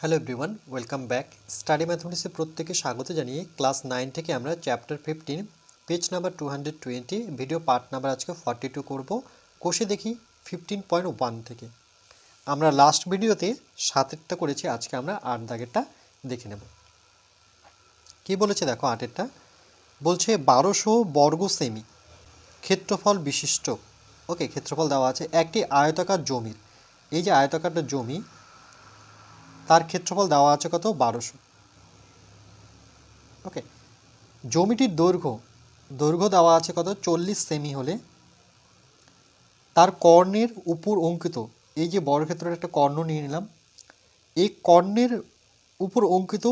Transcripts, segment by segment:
Hello everyone welcome back study ম্যাথমেটিক্সে প্রত্যেকে স্বাগত জানিয়ে ক্লাস নাইন থেকে আমরা chapter fifteen page number two hundred twenty video part number আজকে ফর্টি টু করব। কোষে দেখি ফিফটিন পয়েন্ট ওয়ান থেকে। আমরা লাস্ট ভিডিওতে সাতেরটা করেছি, আজকে আমরা আট দাগেরটা দেখে নেব। কি বলেছে দেখো আটেরটা? বলছে বারোশো বর্গ সেমি, ক্ষেত্রফল বিশিষ্ট। ওকে, ক্ষেত্রফল দেওয়া আছে একটি আয়তাকার জমির। এই যে আয়তাকারটা জমি তার ক্ষেত্রফল দেওয়া আছে কত? বারোশো। ওকে জমিটির দৈর্ঘ্য দৈর্ঘ্য দেওয়া আছে কত? চল্লিশ সেমি হলে। তার কর্ণের উপর অঙ্কিত, এই যে বর্গক্ষেত্রের একটা কর্ণ নিয়ে নিলাম, এই কর্ণের উপর অঙ্কিত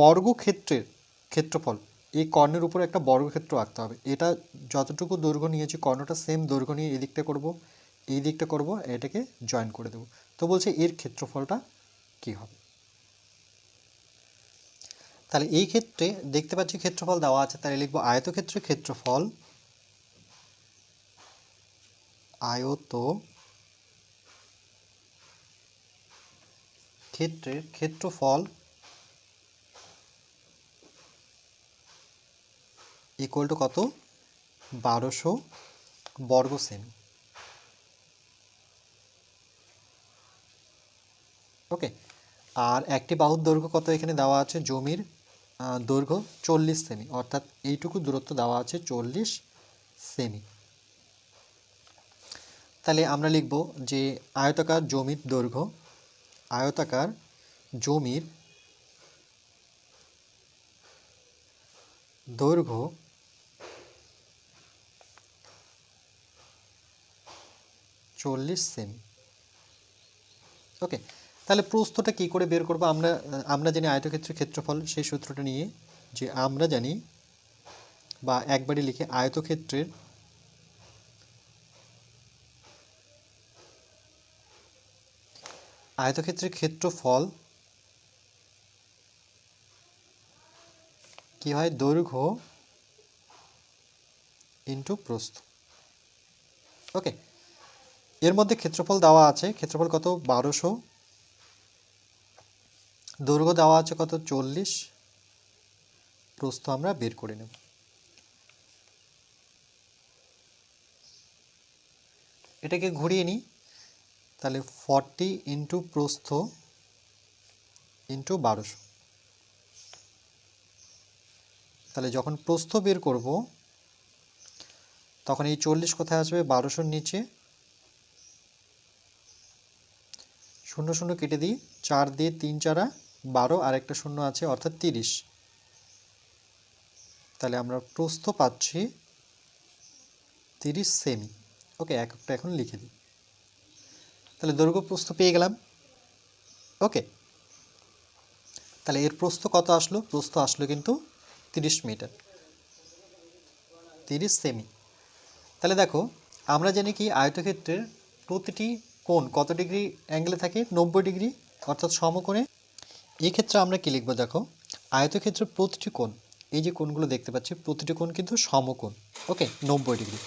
বর্গক্ষেত্রের ক্ষেত্রফল, এই কর্ণের উপর একটা বর্গক্ষেত্র আঁকতে হবে। এটা যতটুকু দৈর্ঘ্য নিয়েছি, কর্ণটা সেম দৈর্ঘ্য নিয়ে এই দিকটা করব এই দিকটা করব, এটাকে জয়েন করে দেবো। তো বলছে এর ক্ষেত্রফলটা কী হবে? তাহলে এই ক্ষেত্রে দেখতে পাচ্ছি ক্ষেত্রফল দেওয়া আছে, তাহলে লিখব আয়তক্ষেত্রের ক্ষেত্রফল আয়ত ক্ষেত্রের ক্ষেত্রফল ইকুয়াল টু কত? বারোশো বর্গ সেমি। ওকে আর একটি বাহুর দৈর্ঘ্য কত এখানে দেওয়া আছে? জমির। দৈর্ঘ্য চল্লিশ সেমি, অর্থাৎ এইটুকু দূরত্ব দেওয়া আছে চল্লিশ সেমি। তাহলে আমরা লিখব যে আয়তাকার জমির দৈর্ঘ্য, আয়তাকার জমির দৈর্ঘ্য চল্লিশ সেমি। ওকে তাহলে প্রস্থটা কি করে বের করব? আমরা আমরা জানি আয়তক্ষেত্রের ক্ষেত্রফল সেই সূত্রটা নিয়ে যে আমরা জানি বা একবারই লিখে আয়তক্ষেত্রের আয়তক্ষেত্রের ক্ষেত্রফল কি হয়? দৈর্ঘ্য ইন্টু প্রস্থ। ওকে এর মধ্যে ক্ষেত্রফল দেওয়া আছে। ক্ষেত্রফল কত? বারোশো। দৈর্ঘ্য দেওয়া আছে কত? চল্লিশ। প্রস্থ আমরা বের করে নেব। এটাকে ঘুরিয়ে নিই। তাহলে ফর্টি ইন্টু প্রস্থ ইন্টু বারোশো। তাহলে যখন প্রস্থ বের করব, তখন এই চল্লিশ কোথায় আসবে? বারোশোর নিচে। শূন্য শূন্য কেটে দিই। চার দিয়ে তিন চারা। বারো আর একটা শূন্য আছে, অর্থাৎ তিরিশ। তাহলে আমরা প্রস্থ পাচ্ছি তিরিশ সেমি। ওকে এককটা এখন লিখে দিই। তাহলে দৈর্ঘ্য প্রস্থ পেয়ে গেলাম। ওকে। তাহলে এর প্রস্থ কত আসলো? প্রস্থ আসলো কিন্তু তিরিশ মিটার। তিরিশ সেমি। তাহলে দেখো, আমরা জানি কি, আয়তক্ষেত্রের প্রতিটি কোণ কত ডিগ্রি অ্যাঙ্গেলে থাকে? নব্বই ডিগ্রি, অর্থাৎ সমকোণে এই ক্ষেত্রে আমরা কি লিখব দেখো? আয়তক্ষেত্রের প্রতিটি কোণ, এই যে কোণগুলো দেখতে পাচ্ছি, প্রতিটি কোণ কিন্তু সমকোণ, ওকে? নব্বই ডিগ্রি।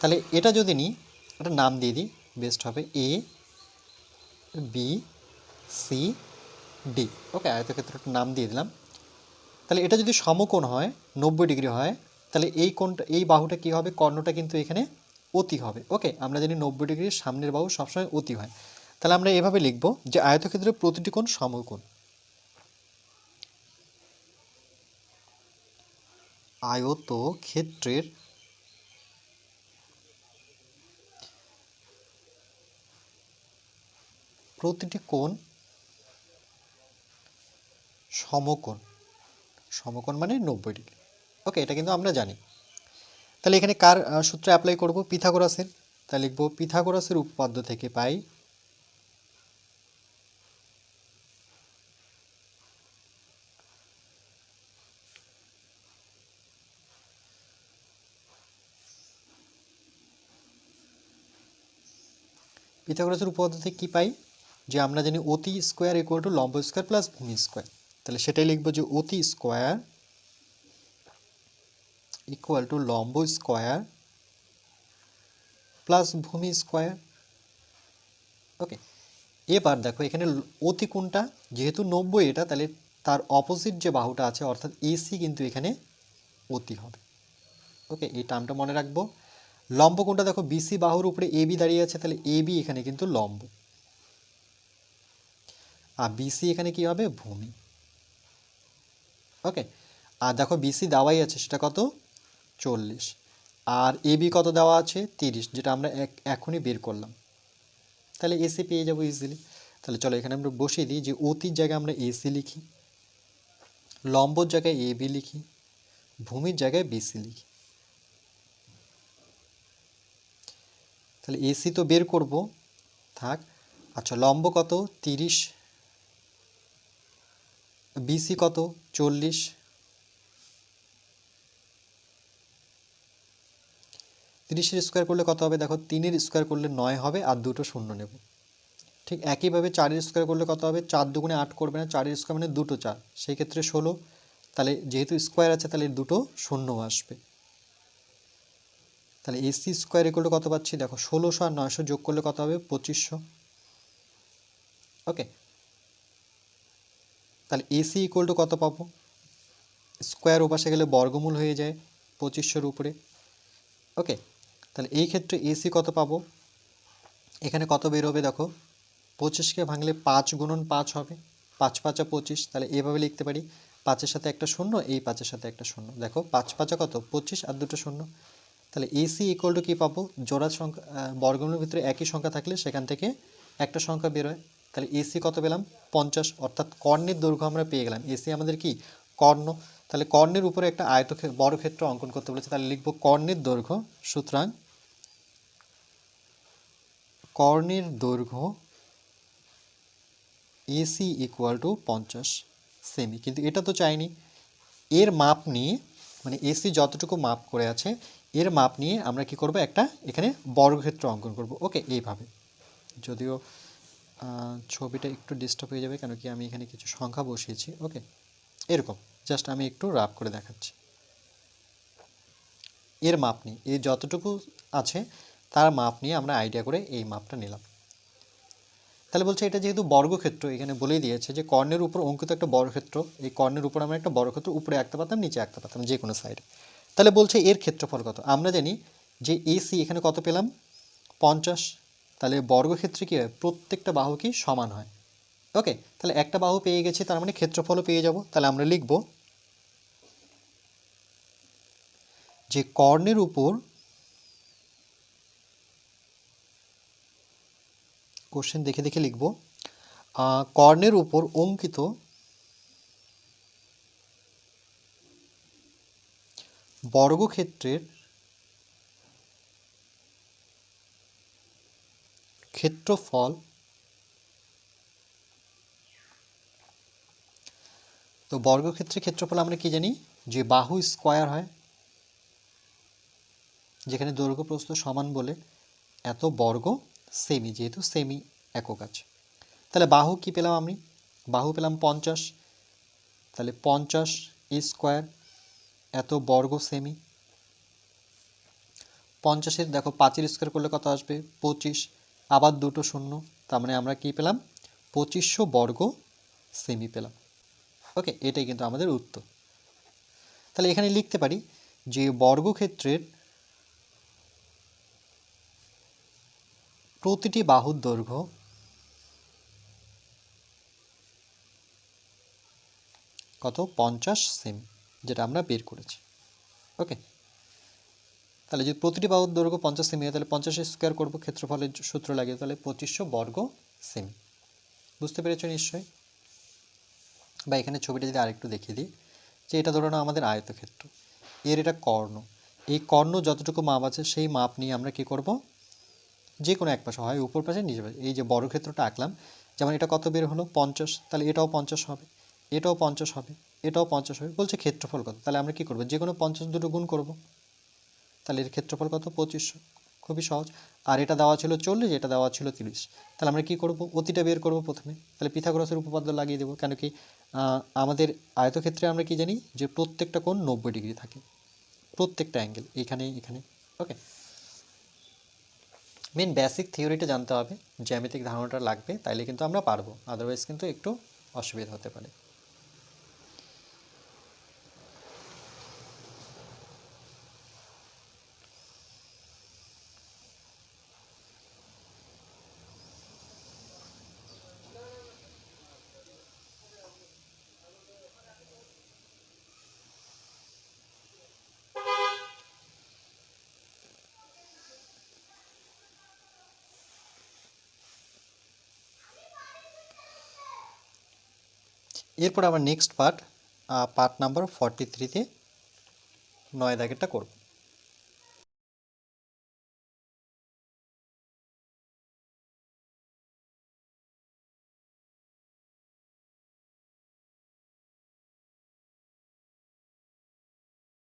তাহলে এটা যদি নিই, একটা নাম দিয়ে দিই বেস্ট হবে A B C D okay? আয়তক্ষেত্রটার নাম দিয়ে দিলাম। তাহলে এটা যদি সমকোণ হয়, নব্বই ডিগ্রি হয়, তাহলে এই কোণটা, এই বাহুটা কি হবে? কর্ণটা কিন্তু এখানে অতি হবে, ওকে? আমরা জানি নব্বই ডিগ্রির সামনের বাহু সবসময় অতি হয়। তাহলে আমরা এভাবে লিখব যে আয়তক্ষেত্রের প্রতিটি কোণ সমকোণ। আয়ত ক্ষেত্রের প্রতিটি কোণ সমকোণ। সমকোণ মানে নব্বই ডিগ্রি। ওকে, এটা কিন্তু আমরা জানি। তাহলে এখানে কার সূত্রে অ্যাপ্লাই করব? পিথাগোরাসের। তাহলে লিখব, পিথাগোরাসের উপপাদ্য থেকে পাই পিথাগোরাসের উপপাদ্য থেকে কী পাই? যে আমরা জানি অতি স্কোয়ার ইকুয়াল টু লম্ব স্কোয়ার প্লাস ভূমি স্কোয়ার তাহলে সেটাই লিখব যে অতি স্কোয়ার ইকুয়াল টু লম্ব স্কোয়ার প্লাস ভূমি স্কোয়ার ওকে এবার দেখো, এখানে অতি কোনটা? যেহেতু নব্বই এটা, তাহলে তার অপোজিট যে বাহুটা আছে, অর্থাৎ এসি কিন্তু এখানে অতি হবে। ওকে এই টার্মটা মনে রাখব। লম্ব কোণটা দেখো বিসি বাহুর উপরে এবি দাঁড়িয়ে আছে, তাহলে এবি এখানে কিন্তু লম্ব। আর বিসি এখানে কি হবে? ভূমি। ওকে আর দেখো বিসি দেওয়াই আছে, সেটা কত? চল্লিশ। আর এবি কত দেওয়া আছে? তিরিশ, যেটা আমরা এক এখনই বের করলাম। তাহলে এসি পেয়ে যাব ইজিলি তাহলে চলো, এখানে আমরা বসিয়ে দিই যে অতির জায়গায় আমরা এসি লিখি, লম্বর জায়গায় এ বি লিখি, ভূমির জায়গায় বিসি লিখি। তাহলে এসি তো বের করব। থাক। আচ্ছা লম্ব কত? তিরিশ। বিসি কত? চল্লিশ। তিরিশের স্কোয়ার করলে কত হবে? দেখো, তিনের স্কোয়ার করলে নয় হবে আর দুটো শূন্য নেব। ঠিক একইভাবে চারের স্কোয়ার করলে কত হবে? চার দুগুণে আট করবে না। চারের স্কোয়ার মানে দুটো চার। সেই ক্ষেত্রে ষোলো। তাহলে যেহেতু স্কোয়ার আছে, তাহলে দুটো শূন্য আসবে। তাহলে এসি স্কোয়ার করলে কত পাচ্ছি? দেখো, ষোলোশো আর নয়শো যোগ করলে কত হবে? পঁচিশশো। ওকে তাহলে এসি ইকুয়াল টু কত পাবো? স্কোয়ার ওপাশে গেলে বর্গমূল হয়ে যায় পঁচিশশোর উপরে। ওকে তাহলে এই ক্ষেত্রে এসি কত পাবো? এখানে কত বের হবে দেখো? পঁচিশকে ভাঙলে পাঁচ গুণন পাঁচ হবে। পাঁচ পাঁচা পঁচিশ। তাহলে এভাবে লিখতে পারি। পাঁচের সাথে একটা শূন্য, এই পাঁচের সাথে একটা শূন্য। দেখো, পাঁচ পাঁচা কত? পঁচিশ আর দুটো শূন্য। তাহলে এসি ইকুয়াল টু কী পাবো? জোড়া সংখ্যা বর্গমূলের ভিতরে একই সংখ্যা থাকলে সেখান থেকে একটা সংখ্যা বেরোয় তাহলে এসি কত পেলাম? পঞ্চাশ। অর্থাৎ কর্ণের দৈর্ঘ্য আমরা পেয়ে গেলাম। এসি আমাদের কি? কর্ণ। তাহলে কর্ণের উপরে একটা আয়ত বড় ক্ষেত্র অঙ্কন করতে বলেছে। তাহলে লিখব কর্ণের দৈর্ঘ্য। সুতরাং কর্ণের দৈর্ঘ্য এসি ইকুয়াল টু পঞ্চাশ। সেমি কিন্তু এটা তো চাইনি। এর মাপ নিয়ে মানে এসি যতটুকু মাপ করে আছে এর মাপ নিয়ে আমরা কি করব? একটা এখানে বর্গক্ষেত্র অঙ্কন করব। ওকে, এইভাবে। যদিও ছবিটা একটু ডিস্টার্ব হয়ে যাবে, কেন কি আমি এখানে কিছু সংখ্যা বসিয়েছি। ওকে, এরকম। জাস্ট আমি একটু রাফ করে দেখাচ্ছি। এর মাপ নিয়ে এই যতটুকু আছে, তার মাপ নিয়ে আমরা আইডিয়া করে এই মাপটা নিলাম। তাহলে বলছে এটা যেহেতু বর্গক্ষেত্র, এখানে বলেই দিয়েছে যে কর্ণের উপর অঙ্কিত একটা বর্গক্ষেত্র, এই কর্ণের উপর আমরা একটা বর্গক্ষেত্র উপরে আঁকতে পারতাম, নিচে আঁকতে পারতাম যে কোনো সাইডে তাহলে বলছে এর ক্ষেত্রফল কত? আমরা জানি যে এসি এখানে কত পেলাম? পঞ্চাশ। তাহলে বর্গক্ষেত্রে কী হয়? প্রত্যেকটা বাহু কি সমান হয়? ওকে তাহলে একটা বাহু পেয়ে গেছি, তার মানে ক্ষেত্রফলও পেয়ে যাব। তাহলে আমরা লিখব যে কর্ণের উপর কোশ্চেন দেখে দেখে লিখব কর্ণের উপর অঙ্কিত বর্গক্ষেত্রের ক্ষেত্রফল, তো বর্গক্ষেত্রের ক্ষেত্রফল আমরা কি জানি? যে বাহু স্কোয়ার হয়, যেখানে দৈর্ঘ্য প্রস্থ সমান বলে এত বর্গ সেমি যেহেতু সেমি একক আছে। তাহলে বাহু কি পেলাম আমি? বাহু পেলাম পঞ্চাশ, তাহলে পঞ্চাশ স্কোয়ার এত বর্গ সেমি? পঞ্চাশের, দেখো, পাঁচের স্কোয়ার করলে কত আসবে? পঁচিশ। আবার দুটো শূন্য, তার মানে আমরা কি পেলাম? পঁচিশশো বর্গ সেমি পেলাম। ওকে, এটাই কিন্তু আমাদের উত্তর। তাহলে এখানে লিখতে পারি যে বর্গক্ষেত্রের প্রতিটি বাহুর দৈর্ঘ্য কত? পঞ্চাশ সেমি। যেটা আমরা বের করেছি। ওকে তাহলে যদি প্রতিটি বাহুর দৈর্ঘ্য পঞ্চাশ সেমি হয়, তাহলে পঞ্চাশ স্কোয়ার করব, ক্ষেত্রফলের সূত্র লাগে তাহলে পঁচিশশো বর্গ সেমি। বুঝতে পেরেছ নিশ্চয়ই? বা এখানে ছবিটা যদি আরেকটু দেখিয়ে দিই, যে এটা ধরো না আমাদের আয়তক্ষেত্র। এর এটা কর্ণ। এই কর্ণ যতটুকু মাপ আছে, সেই মাপ নিয়ে আমরা কি করব? যে কোনো এক পাশে, হয় উপর পাশে নিচে পাশে। এই যে বড় ক্ষেত্রটা আঁকলাম, যেমন এটা কত বের হলো? পঞ্চাশ। তাহলে এটাও পঞ্চাশ হবে। এটাও পঞ্চাশ হবে। এটাও পঞ্চাশ হবে। বলছে ক্ষেত্রফল কত? তাহলে আমরা কি করব? যে কোনো পঞ্চাশ দুটো গুণ করব। তাহলে এর ক্ষেত্রফল কত? পঁচিশশো। খুবই সহজ। আর এটা দেওয়া ছিল চল্লিশ, এটা দেওয়া ছিল তিরিশ। তাহলে আমরা কি করব? অতিটা বের করব প্রথমে। তাহলে পিথাগোরাসের উপপাদ্য লাগিয়ে দেবো। কেন কি আমাদের আয়তক্ষেত্রে আমরা কি জানি যে প্রত্যেকটা কোণ নব্বই ডিগ্রি থাকে। প্রত্যেকটা অ্যাঙ্গেল। এখানে এখানে। ওকে। মেন বেসিক থিওরিটা জানতে হবে। জ্যামিতিক ধারণাটা লাগবে, তাইলে কিন্তু আমরা পারব। আদারওয়াইজ কিন্তু একটু অসুবিধা হতে পারে। এরপর আমার next part part number forty থ্রিতে নয় দাগেরটা করব।